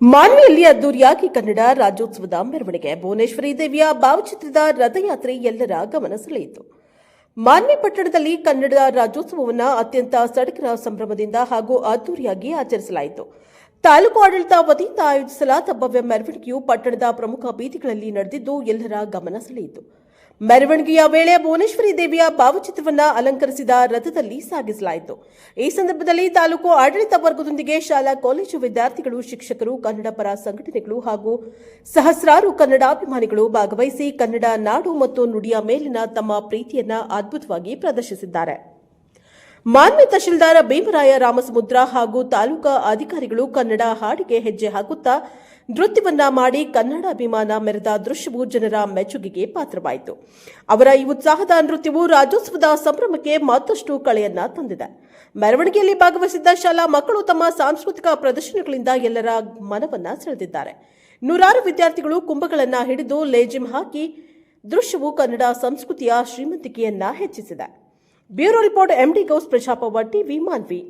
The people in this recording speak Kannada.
ಮಾನ್ವಿಯಲ್ಲಿ ಅದ್ದೂರಿಯಾಗಿ ಕನ್ನಡ ರಾಜ್ಯೋತ್ಸವದ ಮೆರವಣಿಗೆ. ಭುವನೇಶ್ವರಿ ದೇವಿಯ ಭಾವಚಿತ್ರದ ರಥಯಾತ್ರೆ ಎಲ್ಲರ ಗಮನ ಸೆಳೆಯಿತು. ಮಾನ್ವಿ ಪಟ್ಟಣದಲ್ಲಿ ಕನ್ನಡ ರಾಜ್ಯೋತ್ಸವವನ್ನು ಅತ್ಯಂತ ಸಡಗರ ಸಂಭ್ರಮದಿಂದ ಹಾಗೂ ಅದ್ದೂರಿಯಾಗಿ ಆಚರಿಸಲಾಯಿತು. ತಾಲೂಕು ಆಡಳಿತ ವತಿಯಿಂದ ಆಯೋಜಿಸಲಾದ ಭವ್ಯ ಮೆರವಣಿಗೆಯು ಪಟ್ಟಣದ ಪ್ರಮುಖ ಬೀದಿಗಳಲ್ಲಿ ನಡೆದಿದ್ದು ಎಲ್ಲರ ಗಮನ ಸೆಳೆಯಿತು. ಮೆರವಣಿಗೆಯ ವೇಳೆ ಭುವನೇಶ್ವರಿ ದೇವಿಯ ಭಾವಚಿತ್ರವನ್ನು ಅಲಂಕರಿಸಿದ ರಥದಲ್ಲಿ ಸಾಗಿಸಲಾಯಿತು. ಈ ಸಂದರ್ಭದಲ್ಲಿ ತಾಲೂಕು ಆಡಳಿತ ವರ್ಗದೊಂದಿಗೆ ಶಾಲಾ, ಕಾಲೇಜು ವಿದ್ಯಾರ್ಥಿಗಳು, ಶಿಕ್ಷಕರು, ಕನ್ನಡ ಪರ ಸಂಘಟನೆಗಳು ಹಾಗೂ ಸಹಸ್ರಾರು ಕನ್ನಡಾಭಿಮಾನಿಗಳು ಭಾಗವಹಿಸಿ ಕನ್ನಡ ನಾಡು ಮತ್ತು ನುಡಿಯ ಮೇಲಿನ ತಮ್ಮ ಪ್ರೀತಿಯನ್ನ ಅದ್ಭುತವಾಗಿ ಪ್ರದರ್ಶಿಸಿದ್ದಾರೆ. ಮಾನ್ಯ ತಹಶೀಲ್ದಾರ್ ಭೀಮರಾಯ ರಾಮಸಮುದ್ರ ಹಾಗೂ ತಾಲೂಕಾ ಅಧಿಕಾರಿಗಳು ಕನ್ನಡ ಹಾಡಿಗೆ ಹೆಜ್ಜೆ ಹಾಕುತ್ತಾ ನೃತ್ಯವನ್ನ ಮಾಡಿ ಕನ್ನಡ ಅಭಿಮಾನ ಮೆರೆದ ದೃಶ್ಯವು ಜನರ ಮೆಚ್ಚುಗೆಗೆ ಪಾತ್ರವಾಯಿತು. ಅವರ ಈ ಉತ್ಸಾಹದ ನೃತ್ಯವು ರಾಜ್ಯೋತ್ಸವದ ಸಂಭ್ರಮಕ್ಕೆ ಮತ್ತಷ್ಟು ಕಳೆಯನ್ನ ತಂದಿದೆ. ಮೆರವಣಿಗೆಯಲ್ಲಿ ಭಾಗವಹಿಸಿದ್ದ ಶಾಲಾ ಮಕ್ಕಳು ತಮ್ಮ ಸಾಂಸ್ಕೃತಿಕ ಪ್ರದರ್ಶನಗಳಿಂದ ಎಲ್ಲರ ಮನವನ್ನ ಸೆಳೆದಿದ್ದಾರೆ. ನೂರಾರು ವಿದ್ಯಾರ್ಥಿಗಳು ಕುಂಭಗಳನ್ನ ಹಿಡಿದು ಲೇಜಿಮ್ ಹಾಕಿ ದೃಶ್ಯವು ಕನ್ನಡ ಸಂಸ್ಕೃತಿಯ ಶ್ರೀಮಂತಿಕೆಯನ್ನ ಹೆಚ್ಚಿಸಿದೆ. Bureau report MD Gauss ಪ್ರಜಾಪವ TV Manvi.